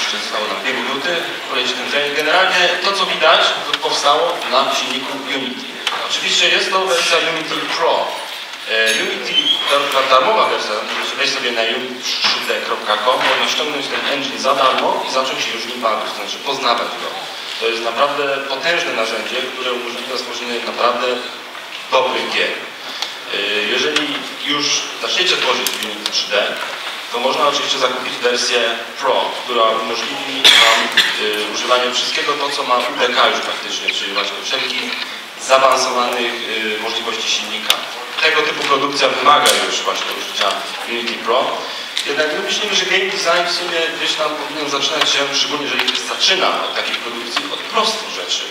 jeszcze zostało nam 2 minuty, ten trening. Generalnie to co widać, to powstało na silniku Unity. Oczywiście jest to wersja Unity Pro. E, Unity, ta, darmowa wersja, wejść sobie na unity3d.com, można ściągnąć ten engine za darmo i zacząć już nim bawić, to znaczy poznawać go. To jest naprawdę potężne narzędzie, które umożliwia stworzenie naprawdę dobrych gier. E, Jeżeli już zaczniecie tworzyć w Unity 3D, to można oczywiście zakupić wersję Pro, która umożliwi Wam y, używanie wszystkiego to, co ma UDK już praktycznie, czyli właśnie wszelkich zaawansowanych y, możliwości silnika. Tego typu produkcja wymaga już właśnie użycia Unity Pro. Jednak my myślimy, że game design w sumie gdzieś tam powinien zaczynać się, szczególnie jeżeli ktoś zaczyna od takiej produkcji, od prostych rzeczy.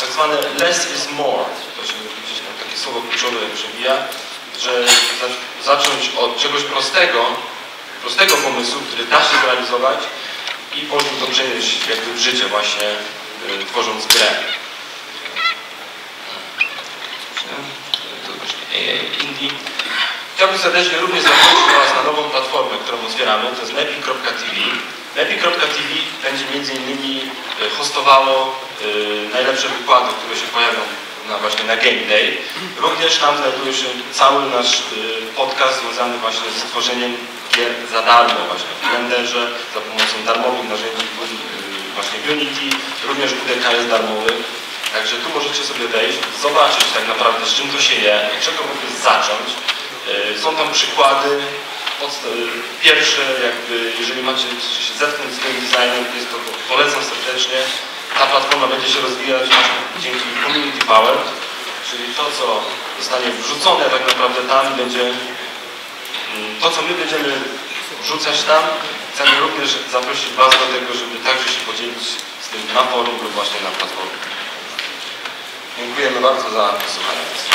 Tak zwane less is more. To się gdzieś tam takie słowo kluczowe przewija, że za- zacząć od czegoś prostego, prostego pomysłu, który da się zrealizować i później to przenieść jakby w życie właśnie y, tworząc grę. Indie. Chciałbym serdecznie również zaprosić Was na nową platformę, którą otwieramy, to jest nepi.tv. Nepi.tv będzie między innymi y, hostowało y, najlepsze wykłady, które się pojawią na, właśnie na Game Day. Również tam znajduje się cały nasz y, podcast związany właśnie z tworzeniem za darmo właśnie w Blenderze, za pomocą darmowych narzędzi y, właśnie w Unity, również UDK jest darmowy. Także tu możecie sobie wejść, zobaczyć tak naprawdę z czym to się je, od czego ogóle zacząć. Y, Są tam przykłady. y, Pierwsze, jakby, jeżeli macie się zetknąć z game designem, jest to polecam serdecznie. Ta platforma będzie się rozwijać dzięki Community Power, czyli to, co zostanie wrzucone tak naprawdę tam będzie to, co my będziemy wrzucać tam, chcemy również zaprosić Was do tego, żeby także się podzielić z tym na forum lub właśnie na platformie. Dziękujemy bardzo za wysłuchanie.